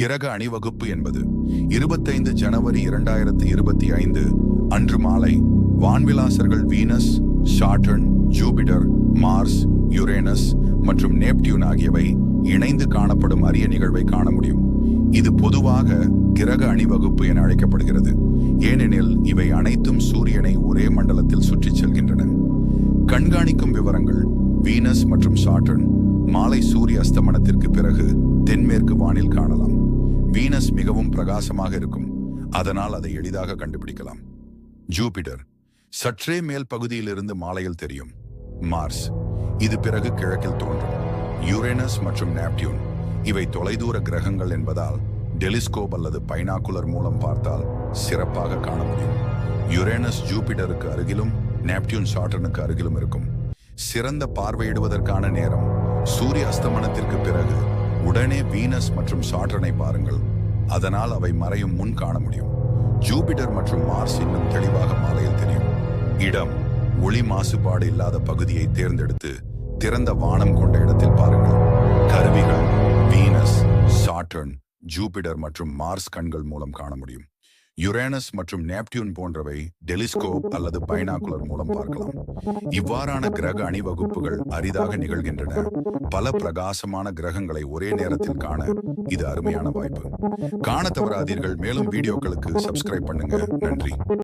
கிரக அணிவகுப்பு என்பது. இருபத்தைந்து ஜனவரி இரண்டாயிரத்தி இருபத்தி ஐந்து அன்று மாலை வான்விலாசர்கள் Venus Saturn Jupiter Mars Uranus மற்றும் நேப்டியூன் ஆகியவை இணைந்து காணப்படும் அரிய நிகழ்வை காண முடியும். இது பொதுவாக கிரக அணிவகுப்பு என அழைக்கப்படுகிறது. ஏனெனில் இவை அனைத்தும் சூரியனை ஒரே மண்டலத்தில் சுற்றிச் செல்கின்றன. கண்காணிக்கும் விவரங்கள் வீனஸ் மற்றும் சாட்டர்ன். மாலை சூரிய அஸ்தமனத்திற்கு பிறகு தென்மேற்கு வானில் காணலாம். வீனஸ் மிகவும் பிரகாசமாக இருக்கும். அதனால் அதை எளிதாக கண்டுபிடிக்கலாம். ஜூபிட்டர் சற்றே மேல் பகுதியிலிருந்து மாலையில் தெரியும். மார்ஸ் இது பிறகு கிழக்கில் தோன்றும். யுரேனஸ் மற்றும் நேப்டியூன் இவை தொலைதூர கிரகங்கள் என்பதால் டெலிஸ்கோப் அல்லது பைனாகுலர் மூலம் பார்த்தால் சிறப்பாக காண முடியும். யுரேனஸ் ஜூபிட்டருக்கு அருகிலும் நேப்டியூன் சாட்டனுக்கு அருகிலும் இருக்கும். சிறந்த பார்வையிடுவதற்கான நேரம் சூரிய அஸ்தமனத்திற்கு பிறகு உடனே வீனஸ் மற்றும் சாட்டனை பாருங்கள். அதனால் அவை மறையும் முன் காண முடியும். ஜூபிட்டர் மற்றும் மார்ஸ் இன்னும் தெளிவாக மாலையில் தெரியும். இடம் ஒளி மாசுபாடு இல்லாத பகுதியை தேர்ந்தெடுத்து திறந்த வானம் கொண்ட இடத்தில் பாருங்கள். கருவிகள் வீனஸ் சாட்டர்ன் ஜூபிட்டர் மற்றும் மார்ஸ் கண்கள் மூலம் காண முடியும். யுரேனஸ் மற்றும் நேப்டியூன் போன்றவை டெலிஸ்கோப் அல்லது பைனாகுலர் மூலம் பார்க்கலாம். இவ்வாறான கிரக அணிவகுப்புகள் அரிதாக நிகழ்கின்றன. பல பிரகாசமான கிரகங்களை ஒரே நேரத்தில் காண இது அருமையான வாய்ப்பு. காண தவறாதீர்கள். மேலும் வீடியோக்களுக்கு சப்ஸ்கிரைப் பண்ணுங்க. நன்றி.